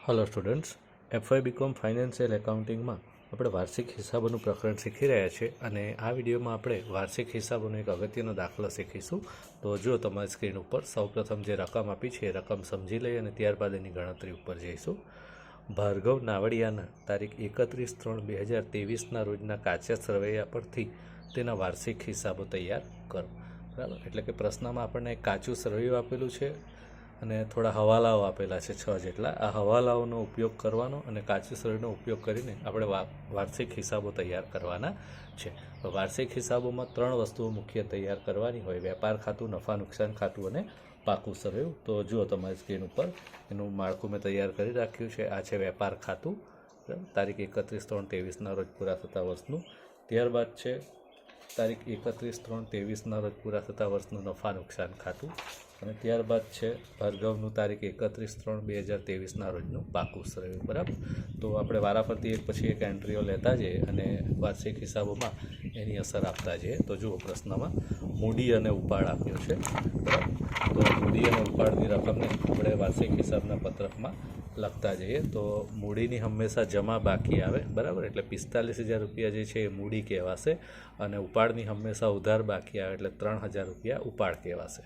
Hello students FY BCom financial એકાઉન્ટિંગમાં આપણે વાર્ષિક હિસાબોનું પ્રકરણ શીખી રહ્યા છીએ અને આ વિડીયોમાં આપણે વાર્ષિક હિસાબોનો એક અગત્યનો દાખલો શીખીશું. તો જો તમારી સ્ક્રીન ઉપર સૌપ્રથમ જે રકમ આપી છે, એ રકમ સમજી લઈ અને ત્યારબાદ એની ગણતરી ઉપર જઈશું. ભાર્ગવ નાવડિયાના તારીખ એકત્રીસ ત્રણ બે હજાર ત્રેવીસના રોજના કાચા સરવૈયા પરથી તેના વાર્ષિક હિસાબો તૈયાર કરો. બરાબર? એટલે કે પ્રશ્નમાં આપણને કાચું સરવૈયું આપેલું છે અને થોડા હવાલાઓ આપેલા છે છ જેટલા. આ હવાલાઓનો ઉપયોગ કરવાનો અને કાચી સળીનો ઉપયોગ કરીને આપણે વાર્ષિક હિસાબો તૈયાર કરવાના છે. વાર્ષિક હિસાબોમાં ત્રણ વસ્તુઓ મુખ્ય તૈયાર કરવાની હોય. વેપાર ખાતું, નફા, નુકસાન ખાતું અને પાકું સરવૈયું તો જુઓ તમારી સ્ક્રીન ઉપર. એનું માળખું મેં તૈયાર કરી રાખ્યું છે. આ છે વેપાર ખાતું. તારીખ એકત્રીસ ત્રણ ત્રેવીસના રોજ પૂરા થતા વર્ષનું. ત્યારબાદ છે તારીખ એકત્રીસ ત્રણ ત્રેવીસના રોજ પૂરા થતા વર્ષનું નફા, નુકસાન ખાતું. અને ત્યારબાદ છે ભાર્ગવનું તારીખ એકત્રીસ ત્રણ બે હજાર ત્રેવીસના રોજનું પાકું સરવૈયું બરાબર? તો આપણે વારાફરતી એક પછી એક એન્ટ્રીઓ લેતા જઈએ અને વાર્ષિક હિસાબોમાં એની અસર આપતા જઈએ. તો જુઓ પ્રશ્નમાં, મૂડી અને ઉપાડ આપ્યો છે, બરાબર? તો મૂડી અને ઉપાડની રકમને આપણે વાર્ષિક હિસાબના પત્રકમાં લખતા જઈએ. તો મૂડીની હંમેશા જમા બાકી આવે, બરાબર? એટલે પિસ્તાલીસ હજાર રૂપિયા જે છે એ મૂડી કહેવાશે અને ઉપાડની હંમેશા ઉધાર બાકી આવે, એટલે ત્રણ હજાર રૂપિયા ઉપાડ કહેવાશે.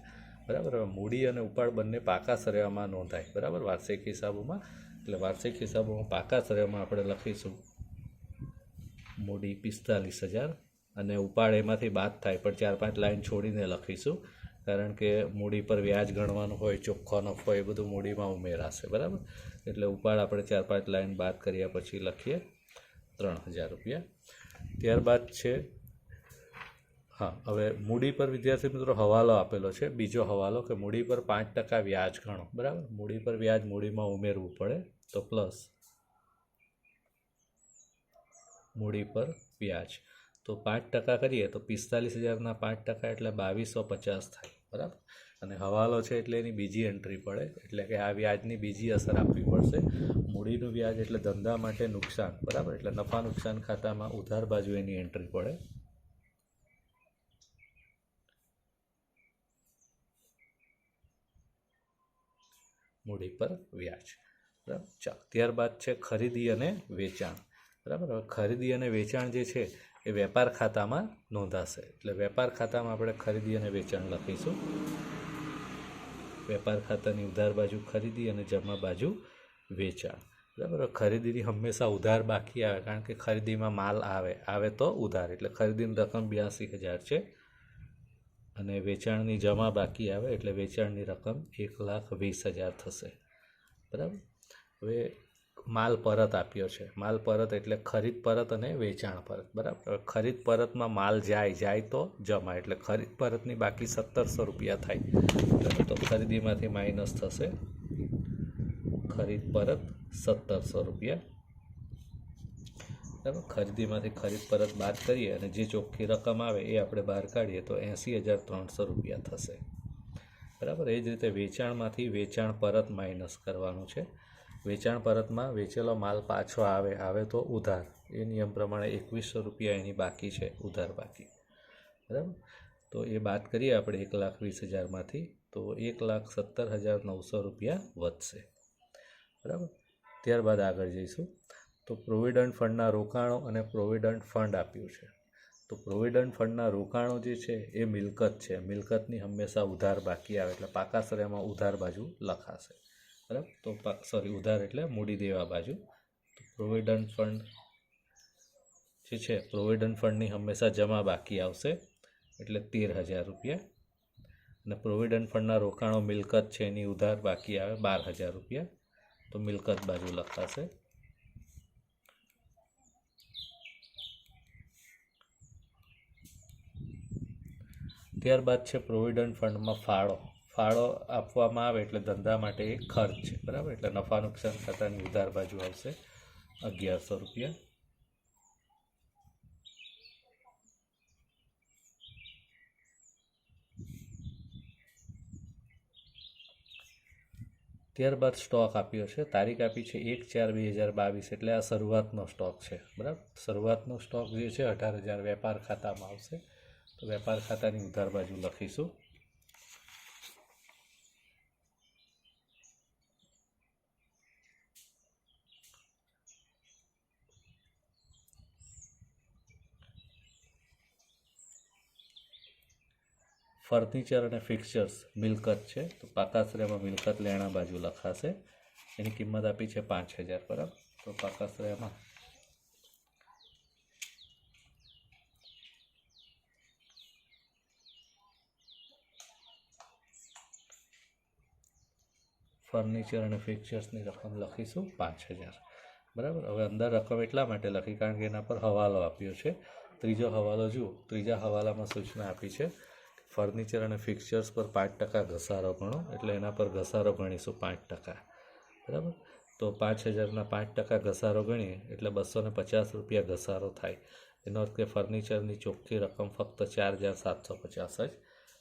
બરાબર? મૂડી અને ઉપાડ બંને પાકા સરેવામાં નોંધાય. બરાબર? વાર્ષિક હિસાબોમાં, એટલે વાર્ષિક હિસાબોમાં પાકા સરેવામાં આપણે લખીશું મૂડી પિસ્તાલીસ હજાર અને ઉપાડ એમાંથી બાદ થાય, પણ ચાર પાંચ લાઈન છોડીને લખીશું, કારણ કે મૂડી પર વ્યાજ ગણવાનું હોય ચોખ્ખો નફો એ બધું મૂડીમાં ઉમેરાશે. બરાબર? એટલે ઉપાડ આપણે ચાર પાંચ લાઈન બાદ કર્યા પછી લખીએ ત્રણ હજાર રૂપિયા. ત્યારબાદ છે હા, હવે મૂડી પર વિદ્યાર્થી મિત્રો હવાલો આપેલો છે. બીજો હવાલો કે મૂડી પર પાંચ ટકા વ્યાજ ગણો. બરાબર? મૂડી પર વ્યાજ મૂડીમાં ઉમેરવું પડે તો પ્લસ મૂડી પર વ્યાજ. તો પાંચ ટકા કરીએ તો પિસ્તાલીસ હજારના પાંચ ટકા એટલે બાવીસો પચાસ થાય. બરાબર? અને હવાલો છે એટલે એની બીજી એન્ટ્રી પડે. એટલે કે આ વ્યાજની બીજી અસર આપવી પડશે. મૂડીનું વ્યાજ એટલે ધંધા માટે નુકસાન. બરાબર? એટલે નફા નુકસાન ખાતામાં ઉધાર બાજુ એની એન્ટ્રી પડે. મૂડી પર વ્યાજ. બરાબર? ચાલો, ત્યારબાદ છે ખરીદી અને વેચાણ. બરાબર? હવે ખરીદી અને વેચાણ જે છે, એ વેપાર ખાતામાં નોંધાશે. એટલે વેપાર ખાતામાં આપણે ખરીદી અને વેચાણ લખીશું. વેપાર ખાતાની ઉધાર બાજુ ખરીદી અને જમા બાજુ વેચાણ. બરાબર? ખરીદીની હંમેશા ઉધાર બાકી આવે, કારણ કે ખરીદીમાં માલ આવે. આવે તો ઉધાર. એટલે ખરીદીની રકમ બ્યાસી હજાર છે. અને વેચાણની જમા બાકી આવે એટલે વેચાણની રકમ એક લાખ વીસ હજાર થશે. બરાબર? હવે માલ પરત આપ્યો છે. માલ પરત એટલે ખરીદ પરત અને વેચાણ પરત. બરાબર? ખરીદ પરતમાં માલ જાય જાય તો જમા. એટલે ખરીદ પરતની બાકી સત્તરસો રૂપિયા થાય. તો ખરીદીમાંથી માઇનસ થશે. ખરીદ પરત સત્તરસો રૂપિયા બરાબર? ખરીદીમાંથી ખરીદ, પરત બાદ કરીએ અને જે ચોખ્ખી રકમ આવે એ આપણે બહાર કાઢીએ તો એંસી હજાર ત્રણસો રૂપિયા થશે. બરાબર? એ જ રીતે વેચાણમાંથી વેચાણ પરત માઇનસ કરવાનું છે. વેચાણ પરતમાં વેચેલો માલ પાછો આવે આવે તો ઉધાર. એ નિયમ પ્રમાણે એકવીસો રૂપિયા એની બાકી છે, ઉધાર બાકી. બરાબર? તો એ વાત કરીએ આપણે એક લાખ વીસ હજારમાંથી, તો એક લાખ સત્તર હજાર નવસો રૂપિયા વધશે. બરાબર? ત્યારબાદ આગળ જઈશું. તો પ્રોવિડન્ટ ફંડના રોકાણો અને પ્રોવિડન્ટ ફંડ આપ્યું છે. તો પ્રોવિડન્ટ ફંડના રોકાણો જે છે, એ મિલકત છે. મિલકતની હંમેશા ઉધાર બાકી આવે એટલે પાકા સરેમાં ઉધાર બાજુ લખાશે. બરાબર? તો સોરી ઉધાર એટલે મૂડી દેવા બાજુ. તો પ્રોવિડન્ટ ફંડ જે છે પ્રોવિડન્ટ ફંડની હંમેશા જમા બાકી આવશે એટલે તેર હજાર રૂપિયા. અને પ્રોવિડન્ટ ફંડના રોકાણો મિલકત છે એની ઉધાર બાકી આવે બાર હજાર રૂપિયા. તો મિલકત બાજુ લખાશે. ત્યારબાદ છે પ્રોવિડન્ટ ફંડમાં ફાળો. ફાળો આપવામાં આવે એટલે ધંધા માટે એ ખર્ચ છે. બરાબર? એટલે નફા નુકસાન ખાતાની ઉધાર બાજુ આવશે અગિયારસો રૂપિયા. ત્યારબાદ સ્ટોક આપ્યો છે. તારીખ આપી છે એક ચાર બે હજાર બાવીસ. એટલે આ શરૂઆતનો સ્ટોક છે. બરાબર? શરૂઆતનો સ્ટોક જે છે, અઢાર હજાર વેપાર ખાતામાં આવશે. વેપાર ખાતાની ઉધાર બાજુ લખીશું. ફર્નિચર અને ફિક્સર્સ મિલકત છે, તો પાકાશ્રયમાં મિલકત લેણા બાજુ લખાશે. એની કિંમત આપી છે પાંચ હજાર બરાબર. તો પાકાશ્રયમાં ફર્નિચર અને ફિક્ચર્સની રકમ લખીશું પાંચ હજાર. બરાબર? હવે અંદર રકમ એટલા માટે લખી કારણ કે એના પર હવાલો આપ્યો છે. ત્રીજો હવાલો જુઓ. ત્રીજા હવાલામાં સૂચના આપી છે ફર્નિચર અને ફિક્ચર્સ પર પાંચ ટકા ઘસારો ગણો. એટલે એના પર ઘસારો ગણીશું પાંચ ટકા. બરાબર? તો પાંચ હજારના પાંચ ટકા ઘસારો ગણીએ એટલે બસો ને પચાસ રૂપિયા ઘસારો થાય. એનો અર્થ કે ફર્નિચરની ચોખ્ખી રકમ ફક્ત ચાર હજાર સાતસો પચાસ જ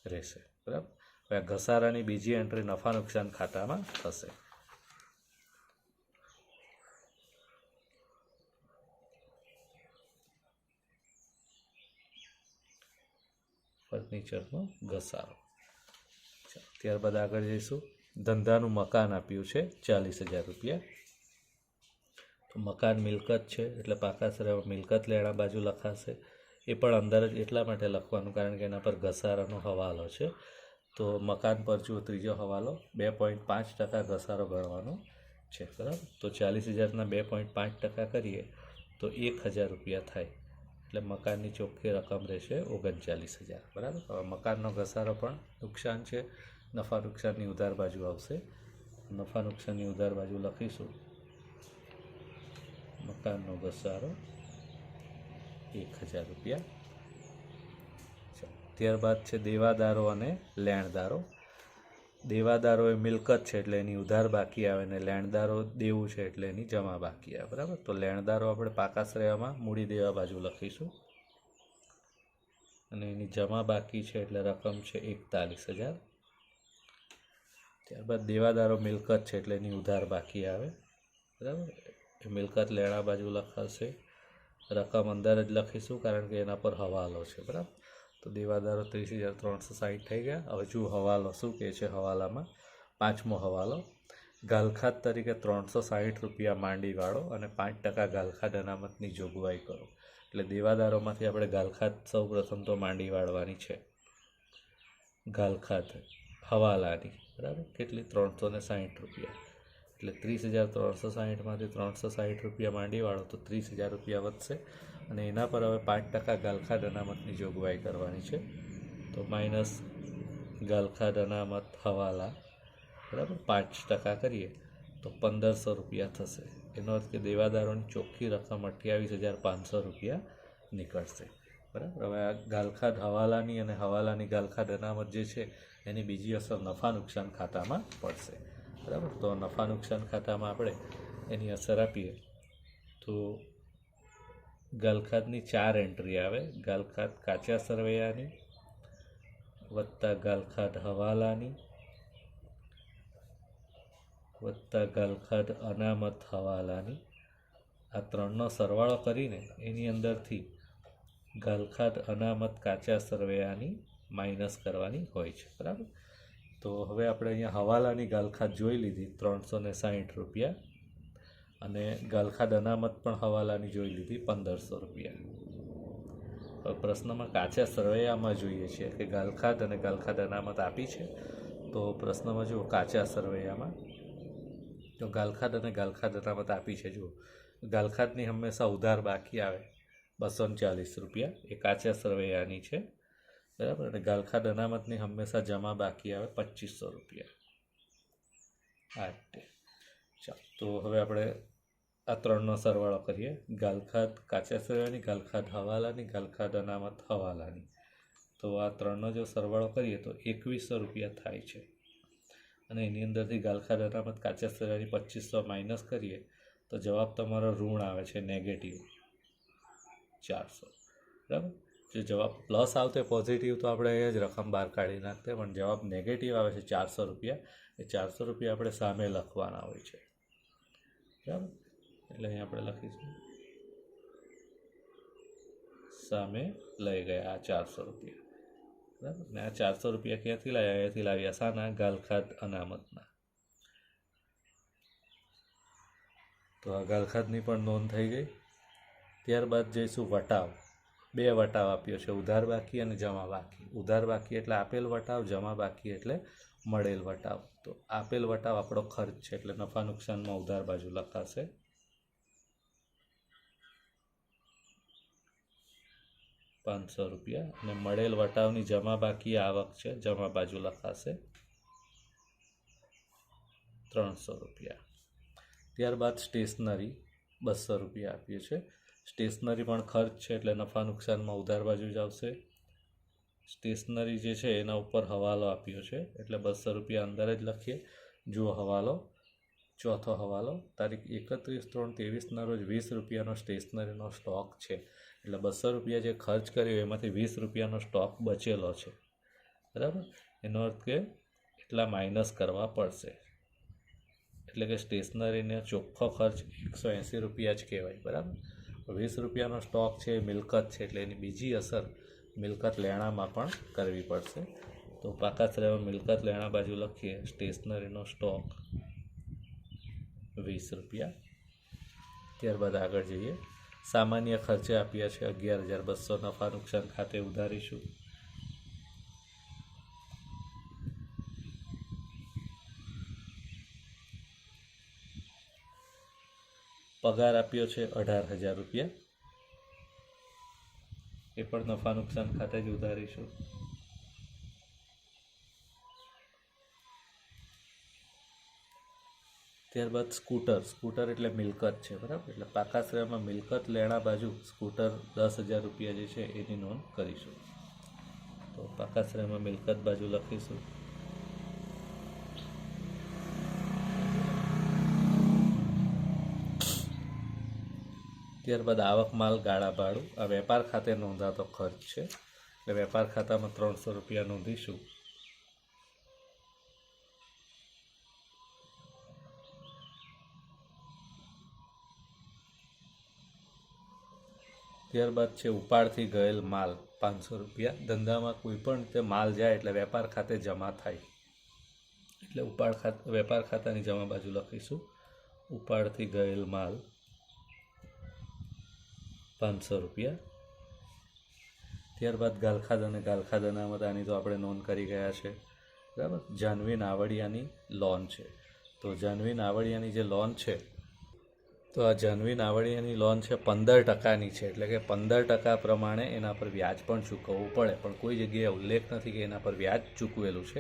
રહેશે. બરાબર? ઘસારાની બીજી એન્ટ્રી નફા નુકસાન ખાતામાં થશે. ફર્નિચરનો ઘસારો. ત્યારબાદ આગળ જઈશું. ધંધાનું મકાન આપ્યું છે, ચાલીસ હજાર રૂપિયા. તો મકાન મિલકત છે, એટલે પાકાશ્રયમાં મિલકત લેણા બાજુ લખાશે. એ પણ અંદર જ એટલા માટે લખવાનું, કારણ કે એના પર ઘસારાનો હવાલો છે. તો મકાન પર જો ત્રીજો હવાલો, બે પોઈન્ટ પાંચ ટકા ઘસારો ગણવાનો છે, બરાબર? તો ચાલીસ હજારના બે પોઈન્ટ પાંચ ટકા કરીએ તો એક હજાર રૂપિયા થાય. એટલે મકાનની ચોખ્ખી રકમ રહેશે ઓગણચાલીસ હજાર, બરાબર? હવે મકાનનો ઘસારો પણ નુકસાન છે, નફા નુકસાનની ઉધાર બાજુ આવશે. નફા નુકસાનની ઉધાર બાજુ લખીશું. મકાનનો ઘસારો એક હજાર રૂપિયા. ત્યારબાદ છે દેવાદારો અને લેણદારો. દેવાદારો એ મિલકત છે એટલે એની ઉધાર બાકી આવે ને લેણદારો દેવું છે એટલે એની જમા બાકી આવે. બરાબર? તો લેણદારો આપણે પાકાશ્રયમાં મૂડી દેવા બાજુ લખીશું. અને એની જમા બાકી છે એટલે રકમ છે એકતાલીસ હજાર. ત્યારબાદ દેવાદારો મિલકત છે એટલે એની ઉધાર બાકી આવે. બરાબર? એ મિલકત લેણા બાજુ લખાશે. રકમ અંદર જ લખીશું કારણ કે એના પર હવાલો છે. બરાબર? તો દેવાદારો ત્રીસ હજાર ત્રણસો સાહીઠ થઈ ગયા. હવે જુઓ હવાલો શું કહે છે હવાલામાં. પાંચમો હવાલો. ગાલખાત તરીકે ત્રણસો સાહીઠ રૂપિયા માંડી વાળો અને પાંચ ટકા ગાલખાત અનામતની જોગવાઈ કરો. એટલે દેવાદારોમાંથી આપણે ગાલખાત સૌ પ્રથમ તો માંડી વાળવાની છે. ગાલખાત હવાલાની, બરાબર? કેટલી? ત્રણસો ને સાહીઠ રૂપિયા. એટલે ત્રીસ હજાર ત્રણસો સાહીઠમાંથી ત્રણસો સાહીઠ રૂપિયા માંડી વાળો તો ત્રીસ હજાર રૂપિયા વધશે. અને એના પર હવે પાંચ ટકા ગાલખાદ અનામતની જોગવાઈ કરવાની છે. તો માઇનસ ગાલખાદ અનામત હવાલા, બરાબર? પાંચ ટકા કરીએ, તો પંદરસો રૂપિયા થશે. એનો અર્થ કે દેવાદારોની ચોખ્ખી રકમ અઠ્યાવીસ હજાર પાંચસો રૂપિયા નીકળશે. બરાબર? હવે આ ગાલખાડ હવાલાની અને હવાલાની ગાલખાડ અનામત જે છે, એની બીજી અસર નફા નુકસાન ખાતામાં પડશે. બરાબર? તો નફા નુકસાન ખાતામાં આપણે એની અસર આપીએ. તો ગાલખાદની ચાર એન્ટ્રી આવે. ગાલખાત કાચા સરવૈયાની, વત્તા ગાલખાત હવાલાની, વત્તા ગાલખાત અનામત હવાલાની. આ ત્રણનો સરવાળો કરીને એની અંદરથી ગાલખાત અનામત કાચા સરવૈયાની માઇનસ કરવાની હોય છે. બરાબર? તો હવે આપણે અહીંયા હવાલાની ગાલખાત જોઈ લીધી. ત્રણસો ને સાહીઠ રૂપિયા અને ગલખાદ અનામત પણ હવાલાની જોઈ લીધી પંદરસો રૂપિયા. પ્રશ્નમાં કાચા સરવૈયામાં જોઈએ છીએ કે ગાલખાત અને ગલખાદ અનામત આપી છે? તો પ્રશ્નમાં જુઓ, કાચા સરવૈયામાં. તો ગલખાદ અને ગાલખાત અનામત આપી છે, જુઓ. ગાલખાતની હંમેશા ઉધાર બાકી આવે, બસો ચાલીસ રૂપિયા. એ કાચા સરવૈયાની છે, બરાબર? અને ગલખાદ અનામતની હંમેશા જમા બાકી આવે પચીસો રૂપિયા. આ રીતે ચાલો, તો હવે આપણે આ ત્રણનો સરવાળો કરીએ. ગાલખાત કાચા સરવૈયાની ગાલખાત હવાલાની, ગાલખાદ અનામત હવાલાની. તો આ ત્રણનો જો સરવાળો કરીએ તો એકવીસો રૂપિયા થાય છે. અને એની અંદરથી ગાલખાદ અનામત કાચા સરવૈયાની પચીસો માઇનસ કરીએ તો જવાબ તમારો ઋણ આવે છે નેગેટિવ ચારસો. બરાબર? જો જવાબ પ્લસ આવતો પોઝિટિવ તો આપણે એ જ રકમ બહાર કાઢી નાખતે પણ જવાબ નેગેટિવ આવે છે ચારસો રૂપિયા. એ ચારસો રૂપિયા આપણે સામે લખવાના હોય છે. બરાબર? એટલે અહીં આપણે લખીશું. સામે લઈ ગયા આ ચારસો રૂપિયા. બરાબર? ને આ ચારસો રૂપિયા ક્યાંથી લાવ્યા અહીંયાથી લાવ્યા સાના ગાલખાત અનામતના. તો આ ગાલખાદની પણ નોંધ થઈ ગઈ. ત્યારબાદ જઈશું વટાવ. બે વટાવ આપ્યો છે, ઉધાર બાકી અને જમા બાકી. ઉધાર બાકી એટલે આપેલ વટાવ, જમા બાકી એટલે મળેલ વટાવ. તો આપેલ વટાવ આપણો ખર્ચ છે, એટલે નફા નુકસાનમાં ઉધાર બાજુ લખાશે. પાંચસો રૂપિયા અને મળેલ વટાવની જમા બાકી આવક છે, જમા બાજુ લખાશે ત્રણસો રૂપિયા. ત્યારબાદ સ્ટેશનરી બસો રૂપિયા આપીએ છે સ્ટેશનરી પણ ખર્ચ છે એટલે નફા નુકસાનમાં ઉધાર બાજુ જ આવશે. સ્ટેશનરી જે છે એના ઉપર હવાલો આપ્યો છે એટલે બસો રૂપિયા અંદર જ લખીએ. જુઓ હવાલો. ચોથો હવાલો. તારીખ એકત્રીસ ત્રણ ત્રેવીસના રોજ વીસ રૂપિયાનો સ્ટેશનરીનો સ્ટોક છે. એટલે બસો રૂપિયા જે ખર્ચ કર્યો, એમાંથી વીસ રૂપિયાનો સ્ટોક બચેલો છે. બરાબર? એનો અર્થ કે એટલા માઇનસ કરવા પડશે. એટલે કે સ્ટેશનરીને ચોખ્ખો ખર્ચ એકસો એંસી રૂપિયા જ કહેવાય. બરાબર? વીસ રૂપિયાનો સ્ટોક છે એ મિલકત છે, એટલે એની બીજી અસર મિલકત લેણામાં પણ કરવી પડશે. તો પાકાત રહેવા મિલકત લેણા બાજુ લખીએ સ્ટેશનરીનો સ્ટોક વીસ રૂપિયા. ત્યારબાદ આગળ જઈએ. સામાન્ય ખર્ચે આપ્યા છે અગિયાર હજાર બસો નફા નુકસાન ખાતે ઉધારીશું. પગાર આપ્યો છે અઢાર હજાર રૂપિયા. એ પણ નફા નુકસાન ખાતે જ ઉધારીશું. ત્યારબાદ સ્કૂટર. સ્કૂટર એટલે મિલકત છે, બરાબર? એટલે પાકાશ્રયમાં મિલકત લેણા બાજુ સ્કૂટર દસ હજાર રૂપિયા જે છે એની નોંધ કરીશું. તો પાકાશ્રયમાં મિલકત બાજુ લખીશું. ત્યારબાદ આવક માલ ગાળા ભાડું. આ વેપાર ખાતે નોંધાતો ખર્ચ છે. એટલે વેપાર ખાતામાં ત્રણસો રૂપિયા નોંધીશું. ત્યારબાદ છે ઉપાડથી ગયેલ માલ, પાંચસો રૂપિયા. ધંધામાં કોઈ પણ રીતે માલ જાય એટલે વેપાર ખાતે જમા થાય. એટલે ઉપાડ ખાતે વેપાર ખાતાની જમા બાજુ લખીશું. ઉપાડથી ગયેલ માલ, પાંચસો રૂપિયા. ત્યારબાદ ગાલખાદ અને ગાલખાદ અનામત આની તો આપણે નોંધ કરી ગયા છે. બરાબર? જાનવી નાવડિયાની લોન છે. તો જાનવી નાવડિયાની જે લોન છે તો આ જાનવી નાવડિયાની લોન છે પંદર ટકાની છે. એટલે કે પંદર ટકા પ્રમાણે એના પર વ્યાજ પણ ચૂકવવું પડે. પણ કોઈ જગ્યાએ ઉલ્લેખ નથી કે એના પર વ્યાજ ચૂકવેલું છે.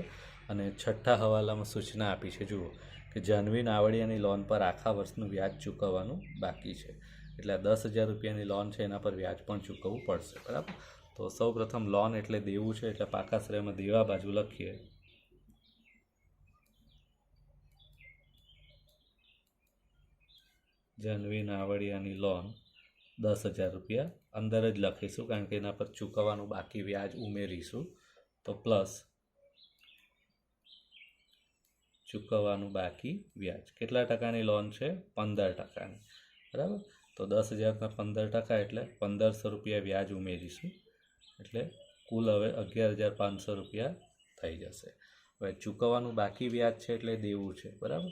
અને છઠ્ઠા હવાલામાં સૂચના આપી છે, જુઓ, કે જાનવી નાવડિયાની લોન પર આખા વર્ષનું વ્યાજ ચૂકવવાનું બાકી છે. એટલે દસ હજાર રૂપિયાની લોન છે, એના પર વ્યાજ પણ ચૂકવવું પડશે. બરાબર? તો સૌ પ્રથમ લોન એટલે દેવું છે, એટલે પાકા શ્રેયમાં દેવા બાજુ લખીએ. જાનવી નાવડિયાની લોન દસ હજાર રૂપિયા. અંદર જ લખીશું કારણ કે એના પર ચૂકવવાનું બાકી વ્યાજ ઉમેરીશું. તો પ્લસ ચૂકવવાનું બાકી વ્યાજ. કેટલા ટકાની લોન છે? પંદર ટકાની. બરાબર? તો દસ હજારના પંદર ટકા એટલે પંદરસો રૂપિયા વ્યાજ ઉમેરીશું. એટલે કુલ હવે અગિયાર હજાર પાંચસો રૂપિયા થઈ જશે. હવે ચૂકવવાનું બાકી વ્યાજ છે એટલે દેવું છે. બરાબર?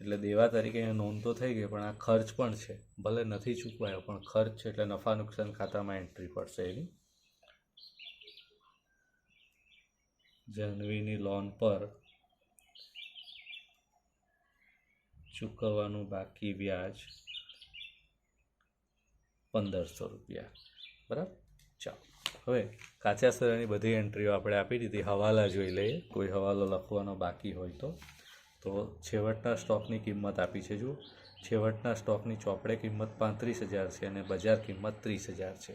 એટલે દેવા તરીકે નોંધ તો થઈ ગઈ પણ આ ખર્ચ પણ છે. ભલે નથી ચૂકવાયો, પણ ખર્ચ છે એટલે નફા નુકસાન ખાતામાં એન્ટ્રી પડશે એની. જાનવીની લોન પર ચૂકવવાનું બાકી વ્યાજ પંદરસો રૂપિયા. બરાબર? ચાલો. હવે કાચા સરાની બધી એન્ટ્રીઓ આપણે આપી દીધી. હવાલા જોઈ લઈએ. કોઈ હવાલો લખવાનો બાકી હોય તો. તો છેવટના સ્ટોકની કિંમત આપી છે જુઓ. છેવટના સ્ટોકની ચોપડે કિંમત પાંત્રીસ હજાર છે અને બજાર કિંમત ત્રીસ હજાર છે.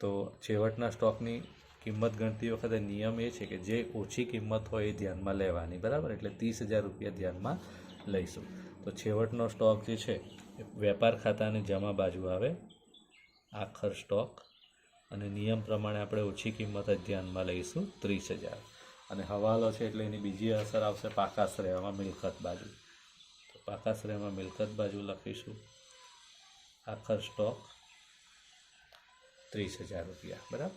તો છેવટના સ્ટોકની કિંમત ગણતી વખતે નિયમ એ છે કે જે ઓછી કિંમત હોય એ ધ્યાનમાં લેવાની, બરાબર? એટલે ત્રીસ હજાર રૂપિયા ધ્યાનમાં લઈશું. તો છેવટનો સ્ટોક જે છે એ વેપાર ખાતાની જમા બાજુ આવે, આખર સ્ટોક, અને નિયમ પ્રમાણે આપણે ઓછી કિંમત જ ધ્યાનમાં લઈશું, ત્રીસ હજાર. અને હવાલો છે એટલે એની બીજી અસર આવશે પાકાશ્રયમાં મિલકત બાજુ. તો પાકાશ્રયમાં મિલકત બાજુ લખીશું. આખર સ્ટોક ત્રીસ હજાર રૂપિયા, બરાબર?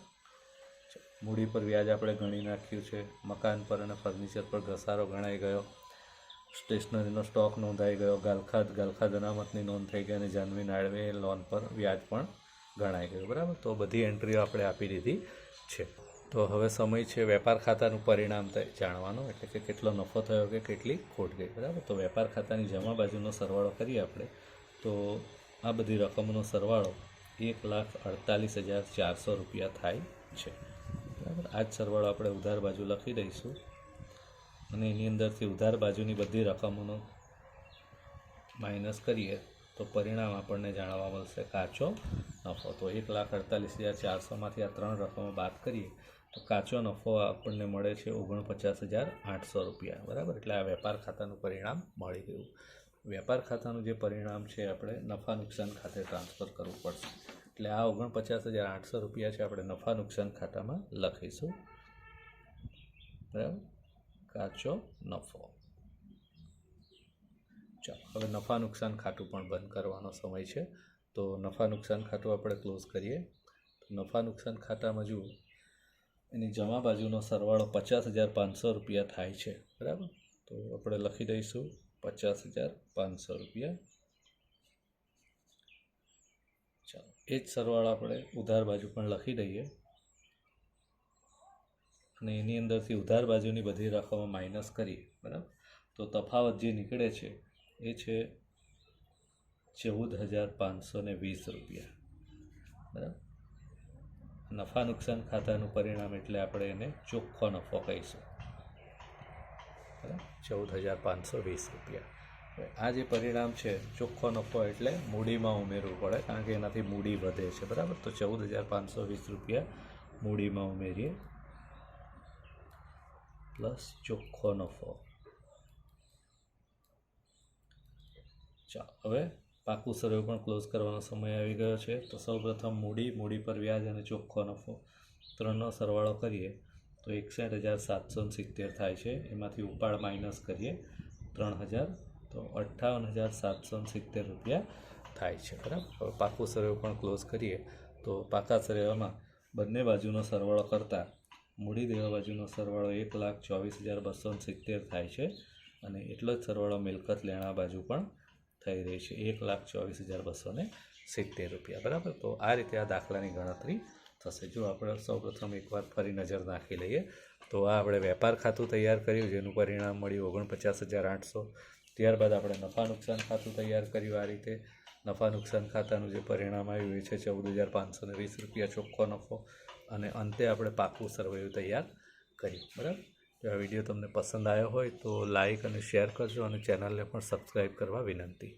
મૂડી પર વ્યાજ આપણે ગણી નાખ્યું છે. મકાન પર અને ફર્નિચર પર ઘસારો ગણાઈ ગયો. સ્ટેશનરીનો સ્ટોક નોંધાઈ ગયો. ગાલખાદ ગાલખાદ અનામતની નોંધ થઈ ગઈ અને જાનવી નાળવે લોન પર વ્યાજ પણ ગણાઈ ગયું, બરાબર? તો બધી એન્ટ્રીઓ આપણે આપી દીધી છે. તો હવે સમય છે વેપાર ખાતાનું પરિણામ જાણવાનું, એટલે કે કેટલો નફો થયો કે કેટલી ખોટ ગઈ, બરાબર? તો વેપાર ખાતાની જમા બાજુનો સરવાળો કરીએ આપણે. તો આ બધી રકમનો સરવાળો એક લાખ અડતાલીસ હજાર ચારસો રૂપિયા થાય છે. બરાબર? આ જ સરવાળો આપણે ઉધાર બાજુ લખી દઈશું. અને એની અંદરથી ઉધાર બાજુની બધી રકમોનો માઇનસ કરીએ તો પરિણામ આપણને જાણવા મળશે કાચો નફો. તો એક લાખ અડતાલીસ હજાર ચારસોમાંથી આ ત્રણ રકમો બાદ કરીએ. તો કાચો નફો આપણને મળે છે ઓગણપચાસ હજાર આઠસો રૂપિયા. બરાબર? એટલે આ વેપાર ખાતાનું પરિણામ મળી ગયું. વેપાર ખાતાનું જે પરિણામ છે, આપણે નફા નુકસાન ખાતે ટ્રાન્સફર કરવું પડશે. એટલે આ ઓગણપચાસ હજાર આઠસો રૂપિયા છે, આપણે નફા નુકસાન ખાતામાં લખીશું. બરાબર? કાચો નફો. ચાલો, હવે નફા નુકસાન ખાતું પણ બંધ કરવાનો સમય છે. તો નફા નુકસાન ખાતું આપણે ક્લોઝ કરીએ. નફા નુકસાન ખાતામાં જુઓ એની જમા બાજુનો સરવાળો પચાસ હજાર પાંચસો રૂપિયા થાય છે. બરાબર? તો આપણે લખી દઈશું પચાસ હજાર પાંચસો રૂપિયા. ચાલો, એ જ સરવાળો આપણે ઉધાર બાજુ પણ લખી દઈએ. અને એની અંદરથી ઉધાર બાજુની બધી રકમો માઇનસ કરીએ. બરાબર? તો તફાવત જે નીકળે છે, એ છે ચૌદ હજાર પાંચસો ને વીસ રૂપિયા. બરાબર? નફા નુકસાન ખાતાનું પરિણામ એટલે આપણે એને ચોખ્ખો નફો કહીશું. ચૌદ હજાર પાંચસો વીસ રૂપિયા. આ જે પરિણામ છે, ચોખ્ખો નફો એટલે મૂડીમાં ઉમેરવું પડે, કારણ કે એનાથી મૂડી વધે છે, બરાબર? તો ચૌદ હજાર પાંચસો વીસ રૂપિયા મૂડીમાં ઉમેરીએ. પ્લસ ચોખ્ખો નફો. ચાલો, હવે પાકું સર્વે પણ ક્લોઝ કરવાનો સમય આવી ગયો છે. તો સૌપ્રથમ મૂડી મૂડી પર વ્યાજ અને ચોખ્ખો નફો. ત્રણનો સરવાળો કરીએ તો એકસઠ હજાર સાતસો સિત્તેર થાય છે. એમાંથી ઉપાડ માઇનસ કરીએ ત્રણ હજાર. તો અઠ્ઠાવન હજાર સાતસો સિત્તેર રૂપિયા થાય છે. બરાબર? પાકું સર્વે પણ ક્લોઝ કરીએ તો પાકા સર્વેમાં બંને બાજુનો સરવાળો કરતાં મૂડી દેવા બાજુનો સરવાળો એક લાખ ચોવીસ હજાર બસો સિત્તેર થાય છે. અને એટલો જ સરવાળો મિલકત લેણા બાજુ પણ થઈ રહી છે, એક લાખ ચોવીસ હજાર બસો સિત્તેર રૂપિયા. બરાબર? તો આ રીતે આ દાખલાની ગણતરી થશે. જો આપણે સૌપ્રથમ એકવાર ફરી નજર નાખી લઈએ, તો આ આપણે વેપાર ખાતું તૈયાર કર્યું, જેનું પરિણામ મળ્યું ઓગણપચાસ હજાર આઠસો. ત્યારબાદ આપણે નફા નુકસાન ખાતું તૈયાર કર્યું આ રીતે. નફા નુકસાન ખાતાનું જે પરિણામ આવ્યું એ છે ચૌદ હજાર પાંચસો વીસ રૂપિયા ચોખ્ખો નફો. અને અંતે આપણે પાકું સરવૈયું તૈયાર કર્યું. બરાબર? જો આ વીડિયો તમને પસંદ આવ્યો હોય તો લાઇક અને શેર કરજો અને ચેનલને પણ સબસ્ક્રાઈબ કરવા વિનંતી.